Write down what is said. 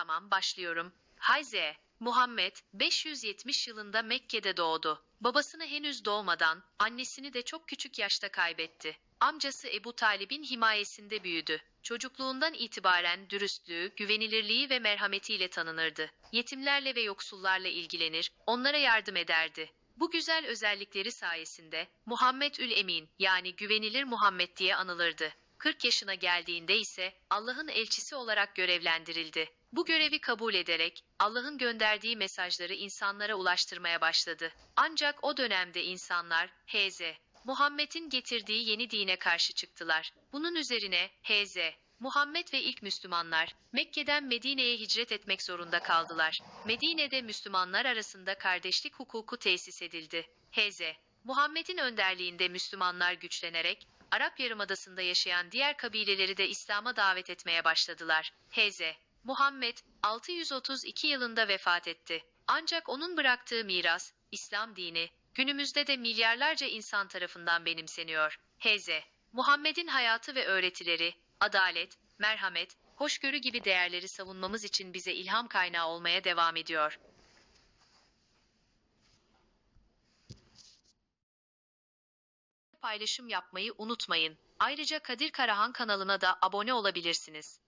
Tamam başlıyorum. Hayze, Muhammed 570 yılında Mekke'de doğdu. Babasını henüz doğmadan, annesini de çok küçük yaşta kaybetti. Amcası Ebu Talib'in himayesinde büyüdü. Çocukluğundan itibaren dürüstlüğü, güvenilirliği ve merhametiyle tanınırdı. Yetimlerle ve yoksullarla ilgilenir, onlara yardım ederdi. Bu güzel özellikleri sayesinde Muhammed ül Emin yani güvenilir Muhammed diye anılırdı. 40 yaşına geldiğinde ise Allah'ın elçisi olarak görevlendirildi. Bu görevi kabul ederek Allah'ın gönderdiği mesajları insanlara ulaştırmaya başladı. Ancak o dönemde insanlar Hz. Muhammed'in getirdiği yeni dine karşı çıktılar. Bunun üzerine Hz. Muhammed ve ilk Müslümanlar Mekke'den Medine'ye hicret etmek zorunda kaldılar. Medine'de Müslümanlar arasında kardeşlik hukuku tesis edildi. Hz. Muhammed'in önderliğinde Müslümanlar güçlenerek Arap Yarımadası'nda yaşayan diğer kabileleri de İslam'a davet etmeye başladılar. Hz. Muhammed 632 yılında vefat etti. Ancak onun bıraktığı miras, İslam dini, günümüzde de milyarlarca insan tarafından benimseniyor. Hz. Muhammed'in hayatı ve öğretileri, adalet, merhamet, hoşgörü gibi değerleri savunmamız için bize ilham kaynağı olmaya devam ediyor. Paylaşım yapmayı unutmayın. Ayrıca Kadir Karahan kanalına da abone olabilirsiniz.